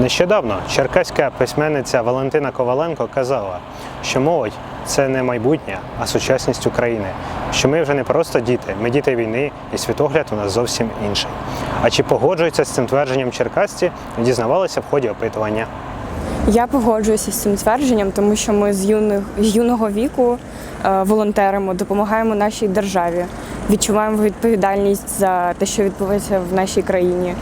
Нещодавно черкаська письменниця Валентина Коваленко казала, що молодь це не майбутнє, а сучасність України. Що ми вже не просто діти, ми діти війни, і світогляд у нас зовсім інший. А чи погоджуються з цим твердженням черкасці, дізнавалися в ході опитування. Я погоджуюся з цим твердженням, тому що ми з юних з юного віку е, волонтеримо, допомагаємо нашій державі, відчуваємо відповідальність за те, що відбувається в нашій країні.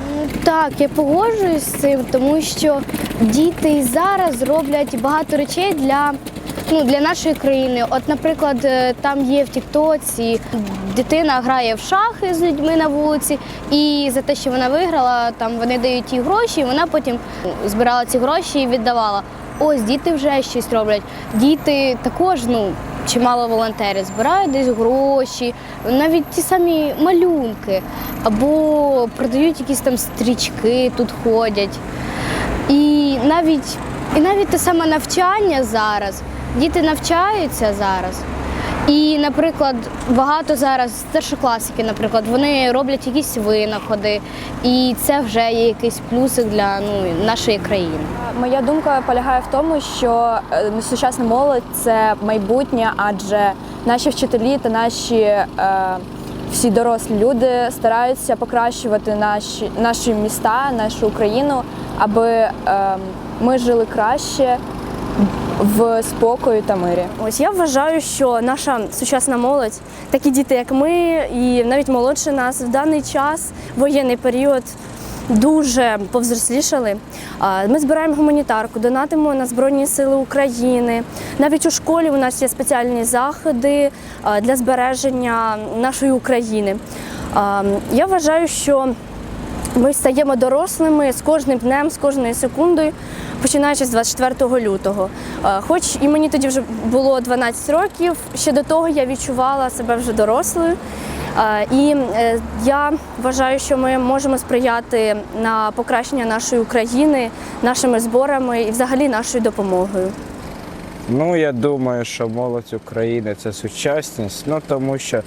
Так, я погоджуюсь з цим, тому що діти зараз роблять багато речей для, ну, для нашої країни. От, наприклад, е, там є в Тіктоці, дитина грає в шахи з людьми на вулиці, і за те, що вона виграла, там вони дають їй гроші, і вона потім збирала ці гроші і віддавала. Ось діти вже щось роблять. Діти також, ну. Чимало волонтерів збирають десь гроші, навіть ті самі малюнки, або продають якісь там стрічки, тут ходять. І навіть, і навіть те саме навчання зараз. Діти навчаються зараз. І, наприклад, багато зараз старшокласики, наприклад, вони роблять якісь винаходи, і це вже є якийсь плюсик для ну, нашої країни. Моя думка полягає в тому, що е, сучасна молодь це майбутнє, адже наші вчителі та наші е, всі дорослі люди стараються покращувати наші, наші міста, нашу Україну, аби е, ми жили краще в спокою та мирі. Ось я вважаю, що наша сучасна молодь, такі діти, як ми, і навіть молодше нас в даний час, воєнний період. Дуже повзрослішали. Ми збираємо гуманітарку, донатимо на Збройні Сили України. Навіть у школі у нас є спеціальні заходи для збереження нашої України. Я вважаю, що ми стаємо дорослими з кожним днем, з кожною секундою, починаючи з 24 лютого. Е, Хоч і мені тоді вже було 12 років, ще до того я відчувала себе вже дорослою. Е, І е, я вважаю, що ми можемо сприяти на покращення нашої України нашими зборами і взагалі нашою допомогою. Ну, я думаю, що молодь України це сучасність, ну тому що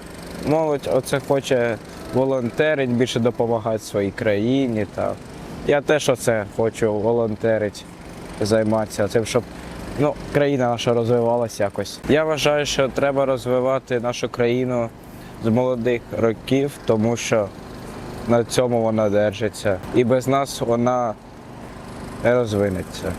молодь оце хоче волонтерить, більше допомагати своїй країні. Так. Я теж оце хочу волонтерити, займатися цим, щоб ну, країна наша розвивалася якось. Я вважаю, що треба розвивати нашу країну з молодих років, тому що на цьому вона держиться. І без нас вона не розвинеться.